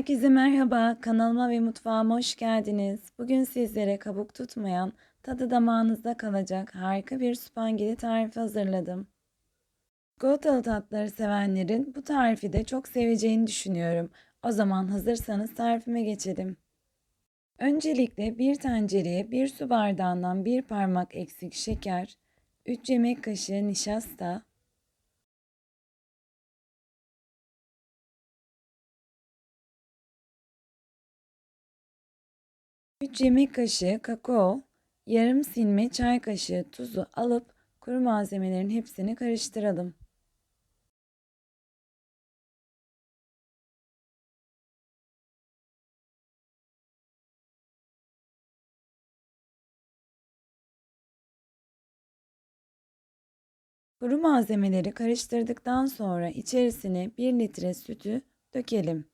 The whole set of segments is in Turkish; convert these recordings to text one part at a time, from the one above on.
Herkese merhaba, kanalıma ve mutfağıma hoş geldiniz. Bugün sizlere kabuk tutmayan, tadı damağınızda kalacak harika bir spangeli tarifi hazırladım. Çikolatalı tatları sevenlerin bu tarifi de çok seveceğini düşünüyorum. O zaman hazırsanız tarifime geçelim. Öncelikle bir tencereye bir su bardağından bir parmak eksik şeker, 3 yemek kaşığı nişasta, 3 yemek kaşığı kakao, yarım silme çay kaşığı tuzu alıp kuru malzemelerin hepsini karıştıralım. Kuru malzemeleri karıştırdıktan sonra içerisine 1 litre sütü dökelim.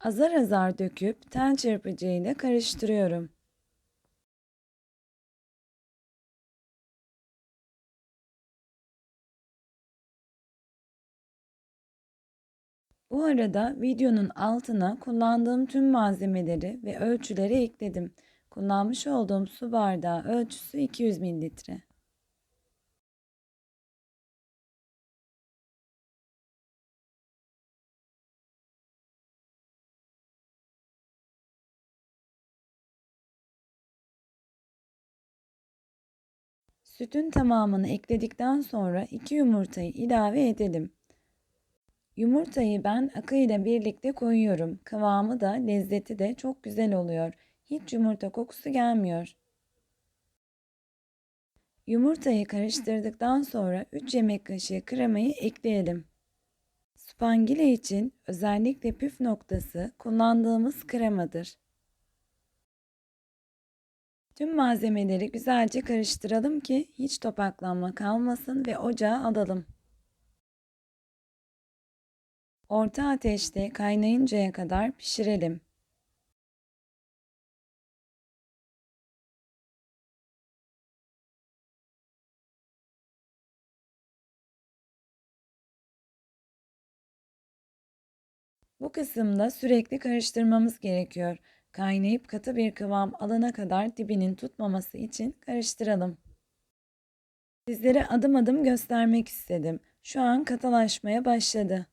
Azar azar döküp tel çırpıcı ile karıştırıyorum. Bu arada videonun altına kullandığım tüm malzemeleri ve ölçüleri ekledim. Kullanmış olduğum su bardağı ölçüsü 200 mililitre. Sütün tamamını ekledikten sonra 2 yumurtayı ilave edelim. Yumurtayı ben akı ile birlikte koyuyorum. Kıvamı da lezzeti de çok güzel oluyor. Hiç yumurta kokusu gelmiyor. Yumurtayı karıştırdıktan sonra 3 yemek kaşığı kremayı ekleyelim. Spangile için özellikle püf noktası kullandığımız kremadır. Tüm malzemeleri güzelce karıştıralım ki hiç topaklanma kalmasın ve ocağa alalım. Orta ateşte kaynayıncaya kadar pişirelim. Bu kısımda sürekli karıştırmamız gerekiyor. Kaynayıp katı bir kıvam alana kadar dibinin tutmaması için karıştıralım. Sizlere adım adım göstermek istedim. Şu an katılaşmaya başladı.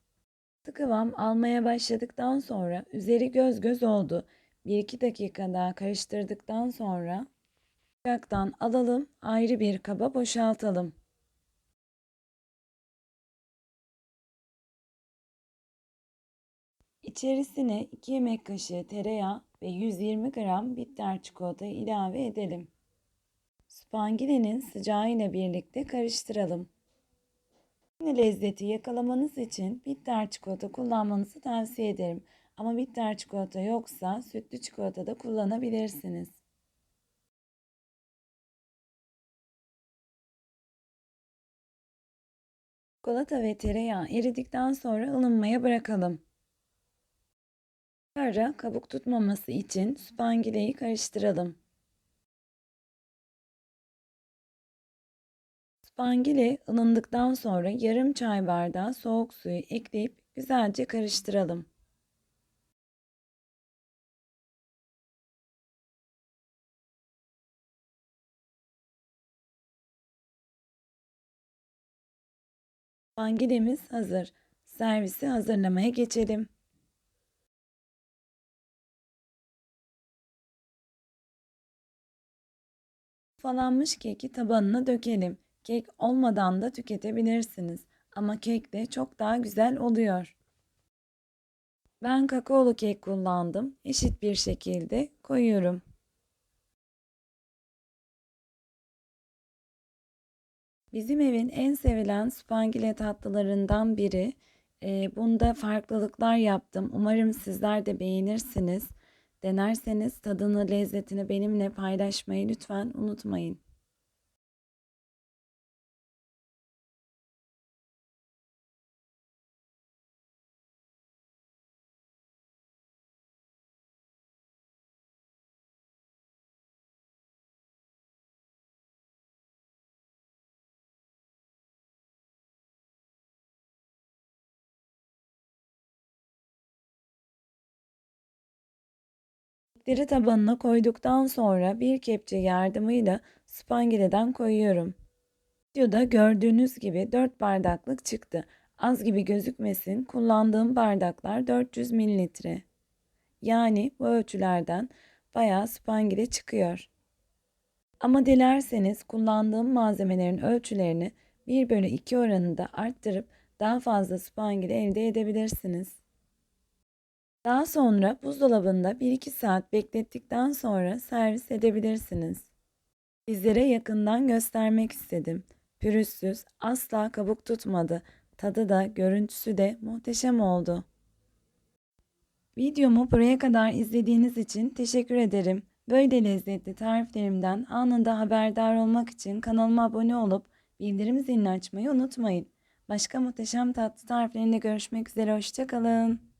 Katı kıvam almaya başladıktan sonra üzeri göz göz oldu. 1-2 dakika daha karıştırdıktan sonra ocaktan alalım, ayrı bir kaba boşaltalım. İçerisine 2 yemek kaşığı tereyağı ve 120 gram bitter çikolatayı ilave edelim. Spangilenin sıcağı ile birlikte karıştıralım. Aynı lezzeti yakalamanız için bitter çikolata kullanmanızı tavsiye ederim. Ama bitter çikolata yoksa sütlü çikolata da kullanabilirsiniz. Çikolata ve tereyağı eridikten sonra ılınmaya bırakalım. Ara kabuk tutmaması için spangileyi karıştıralım. Spangile ılındıktan sonra yarım çay bardağı soğuk suyu ekleyip güzelce karıştıralım. Spangilemiz hazır. Servisi hazırlamaya geçelim. Falanmış keki tabanına dökelim. Kek olmadan da tüketebilirsiniz. Ama kek de çok daha güzel oluyor. Ben kakaolu kek kullandım. Eşit bir şekilde koyuyorum. Bizim evin en sevilen spangile tatlılarından biri. E, bunda farklılıklar yaptım. Umarım sizler de beğenirsiniz. Denerseniz tadını, lezzetini benimle paylaşmayı lütfen unutmayın. Kekleri tabanına koyduktan sonra bir kepçe yardımıyla spangileden koyuyorum. Videoda gördüğünüz gibi 4 bardaklık çıktı. Az gibi gözükmesin kullandığım bardaklar 400 mililitre. Yani bu ölçülerden bayağı spangile çıkıyor. Ama dilerseniz kullandığım malzemelerin ölçülerini 1 bölü 2 oranında arttırıp daha fazla spangile elde edebilirsiniz. Daha sonra buzdolabında 1-2 saat beklettikten sonra servis edebilirsiniz. Sizlere yakından göstermek istedim. Pürüzsüz, asla kabuk tutmadı. Tadı da, görüntüsü de muhteşem oldu. Videomu buraya kadar izlediğiniz için teşekkür ederim. Böyle lezzetli tariflerimden anında haberdar olmak için kanalıma abone olup bildirim zilini açmayı unutmayın. Başka muhteşem tatlı tariflerinde görüşmek üzere. Hoşçakalın.